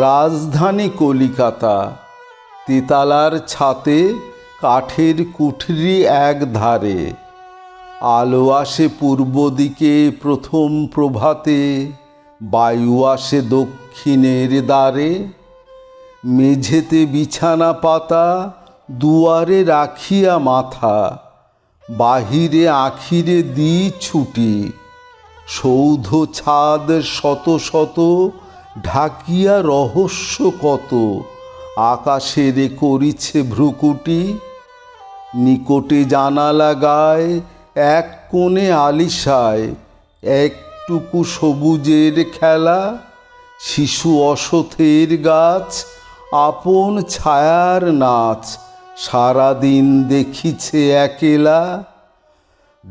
রাজধানী কলিকাতা। তেতালার ছাতে কাঠের কুঠরি এক ধারে। আলো আসে পূর্ব দিকে প্রথম প্রভাতে, বায়ু আসে দক্ষিণের দ্বারে। মেঝেতে বিছানা পাতা দুয়ারে রাখিয়া মাথা, বাহিরে আখিরে দি ছুটি। সৌধ ছাদ শত শত ঢাকিয়া রহস্য কত? আকাশেরে করিছে ভ্রুকুটি। নিকটে জানালা গায় এক কোণে আলিশায়। একটুকু সবুজের খেলা। শিশু অসথের গাছ, আপন ছায়ার নাচ। সারাদিন দেখিছে একেলা।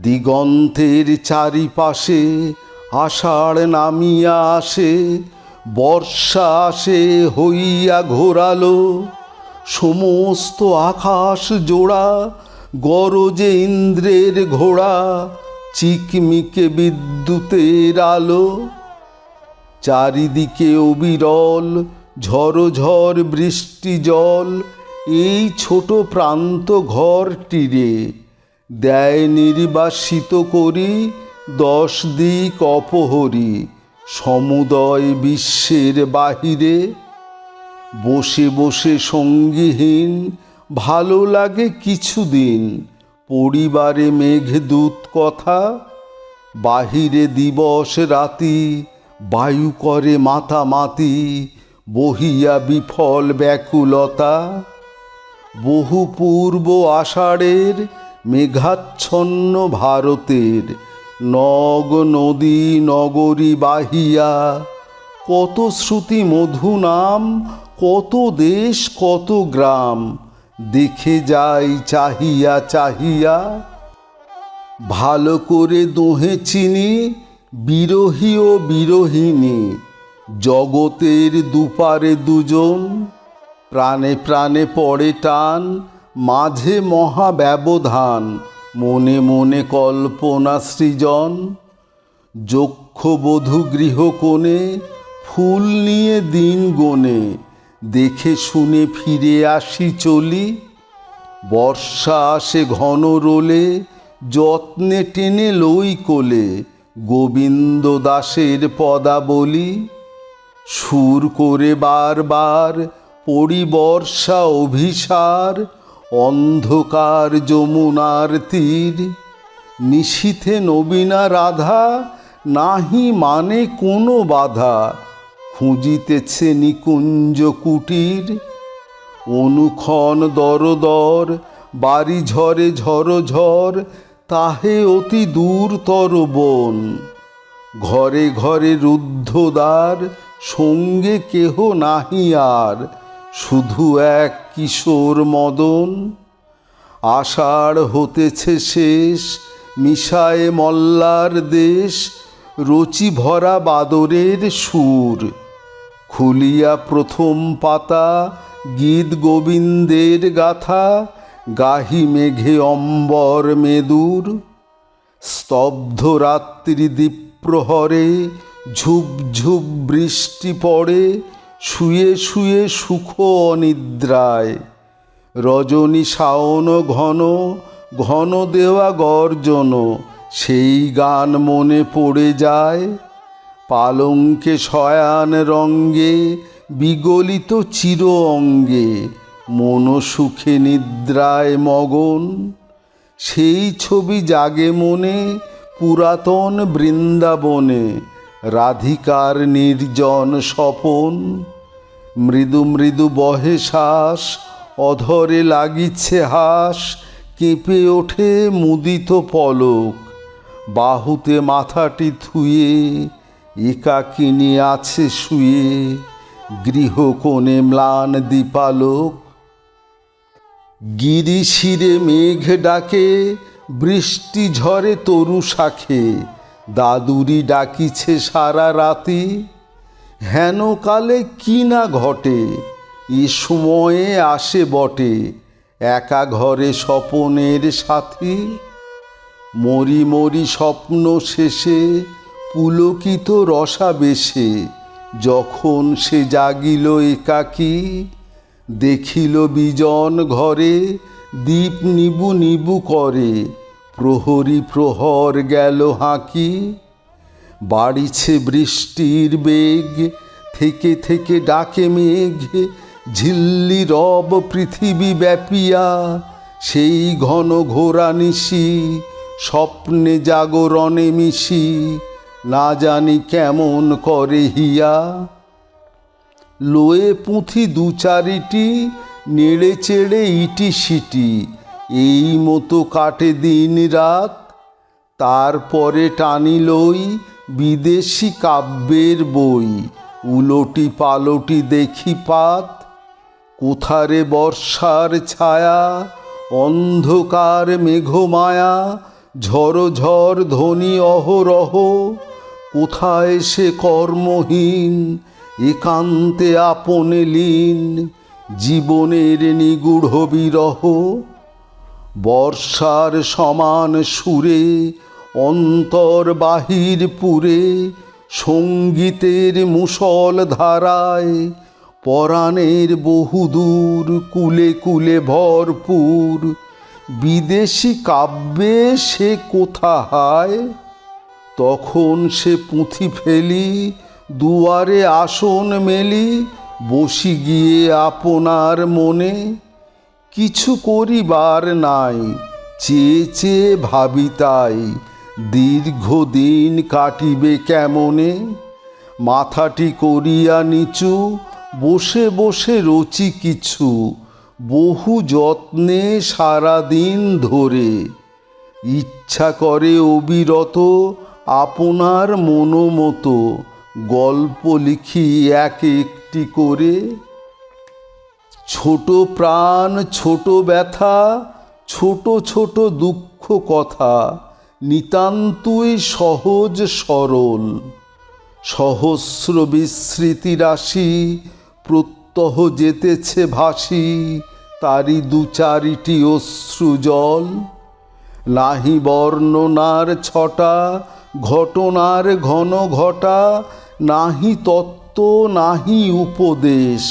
দিগন্তের চারিপাশে আষাঢ় নামিয়া আসে। বর্ষা আসে হইয়া ঘোরালো, সমস্ত আকাশ জোড়া, গরজে ইন্দ্রের ঘোড়া, চিকমিকে বিদ্যুতের আলো। চারিদিকে অবিরল ঝড় বৃষ্টি জল, এই ছোট প্রান্ত ঘরটিরে দেয় নির্বাসিত করি, দশ দিক অপহরি। সমুদয় বিশ্বের বাহিরে বসে বসে সঙ্গীহীন, ভালো লাগে কিছুদিন পরিবারে মেঘদূত কথা, বাহিরে দিবস রাতি বায়ু করে মাতামাতি বহিয়া বিফল ব্যাকুলতা বহু পূর্ব আষাঢ়ের মেঘাচ্ছন্ন ভারতের নগ নদী নগরী বাহিয়া, কত শ্রুতি মধু নাম, কত দেশ, কত গ্রাম, দেখে যাই চাহিয়া চাহিয়া। ভালো করে দোহে চিনি, বিরোহী ও বিরোহিনী জগতের দুপারে দুজন, প্রাণে প্রাণে পড়ে টান, মাঝে মহা ব্যবধান মনে মনে কল্পনা সৃজন যক্ষ বধূ গৃহকোণে ফুল নিয়ে দিন গোনে দেখে শুনে ফিরে আসি চলি, বর্ষা আসে ঘন রোলে, যত্নে টেনে লই কোলে, গোবিন্দ দাসের পদাবলী, সুর করে বারবার পরিবর্ষা অভিসার অন্ধকার যমুনার তীর, নিশীথে নবীনা রাধা, নাহি মানে কোনো বাধা, খুঁজিতেছে নিকুঞ্জ কুটির। অনুক্ষণ দরদর, বাড়ি ঝরে ঝড় তাহে অতি দূরতর বন। ঘরে ঘরে রুদ্ধদ্বার, সঙ্গে কেহ নাহি আর, শুধু এক কিশোর মদন, আষাঢ় হতেছে শেষ, মিশায় মল্লার দেশ, রচি ভরা বাদরের সুর। খুলিয়া প্রথম পাতা, গীত গোবিন্দের গাথা, গাহি মেঘে অম্বর মেদুর। স্তব্ধ রাত্রি দ্বীপ্রহরে ঝুপ ঝুপ বৃষ্টি পড়ে শুয়ে শুয়ে সুখ অনিদ্রায়। রজনী শাওন ঘন ঘন দেওয়া গর্জন, সেই গান মনে পড়ে যায়। পালঙ্কে শয়ান রঙ্গে, বিগলিত চির অঙ্গে, মন সুখে নিদ্রায় মগন। সেই ছবি জাগে মনে পুরাতন বৃন্দাবনে, রাধিকার নির্জন স্বপন। মৃদু মৃদু বহে শ্বাস, অধরে লাগিছে হাস, কেঁপে ওঠে মুদিত পলক। বাহুতে মাথাটি থুয়ে একাকিনী আছে শুয়ে, গৃহকোণে ম্লান দীপালোক। গিরি শিরে মেঘ ডাকে, বৃষ্টি ঝরে তরু শাখে, দাদুরি ডাকিছে সারা রাতি। হেন কালে কি না ঘটে? এ সময়ে আসে বটে। একা ঘরে স্বপনের সাথে? মরি মরি স্বপ্ন শেষে পুলকিত রসা বেশে। যখন সে জাগিল একাকী, দেখিল বিজন ঘরে দীপ নিবু নিবু করে। প্রহরী প্রহর গেল হাঁকি। বাড়িছে বৃষ্টির বেগ থেকে থেকে ডাকে মেঘ, ঝিল্লি রব পৃথিবী ব্যাপিয়া, সেই ঘন ঘোরা নিশি, স্বপ্নে জাগরণে মিশি, না জানি কেমন করে হিয়া। লোয়ে পুঁথি দু চারিটি, নেড়ে চেড়ে ইটি সিটি, এই মতো কাটে দিন রাত, তারপরে টানিলই বিদেশি কাব্যের বই, উলটি পালটি দেখি পাত, কোথারে বর্ষার ছায়া, অন্ধকার মেঘমায়া, ঝড় ঝড় ধ্বনি অহরহ, কোথায় সে কর্মহীন, একান্তে আপনে লীন, জীবনের নিগূঢ় বিরহ, বর্ষার সমান সুরে অন্তর বাহির পুরে সঙ্গীতের মুসল ধারায় পরাণের বহুদূর কুলে কুলে ভরপুর। বিদেশি কাব্যে সে কোথায় তখন সে পুঁথি ফেলি, দুয়ারে আসন মেলি, বসি গিয়ে আপনার মনে। কিছু করিবার নাই, চেয়ে চেয়ে ভাবি তাই দীর্ঘদিন কাটিবে কেমনে? মাথাটি করিয়া নিচু, বসে বসে রচি কিছু, বহু যত্নে সারাদিন ধরে। ইচ্ছা করে অবিরত আপনার মনোমতো, গল্প লিখি এক একটি করে। ছোট প্রাণ, ছোট ব্যথা, ছোট ছোট দুঃখ কথা নিতান্তই সহজ সরল, সহস্র বিস্মৃতি রাশি, প্রত্যহ যেতেছে ভাসি, তারই দু চারিটি অশ্রু জল। নাহি বর্ণনার ছটা, ঘটনার ঘন ঘটা, নাহি তত্ত্ব, নাহি উপদেশ।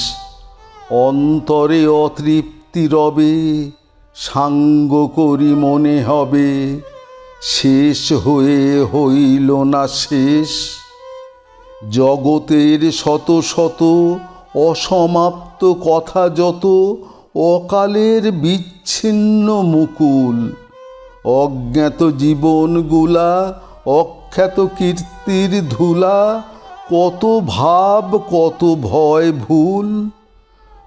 অন্তরে অতৃপ্তি রবে, সাঙ্গ করি মনে হবে। শেষ হয়ে হইল না শেষ। জগতের শত শত অসমাপ্ত কথা যত অকালের বিচ্ছিন্ন মুকুল। অজ্ঞাত জীবনগুলা, অখ্যাত কীর্তির ধুলা, কত ভাব, কত ভয় ভুল।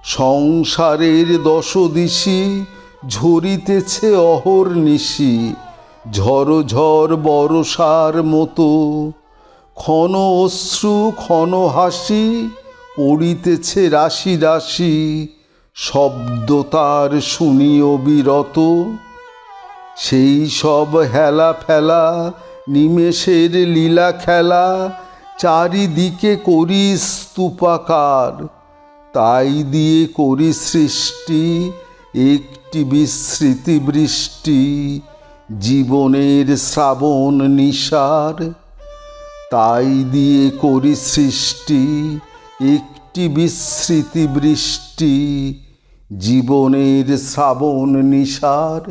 সংসারের দশদিশি ঝরিতেছে অহর নিশি ঝড় ঝড় বরসার মতো ক্ষণ অশ্রু ক্ষণ হাসি পড়িতেছে রাশি রাশি শব্দ তার শুনি অবিরত সেই সব হেলা ফেলা, নিমেষের লীলা খেলা, চারিদিকে করি স্তূপাকার। তাই দিয়ে করি সৃষ্টি, একটি বিস্মৃতি বৃষ্টি। জীবনের শ্রাবণ নিশার তাই দিয়ে করি সৃষ্টি একটি বিস্মৃতি বৃষ্টি জীবনের শ্রাবণ নিশার।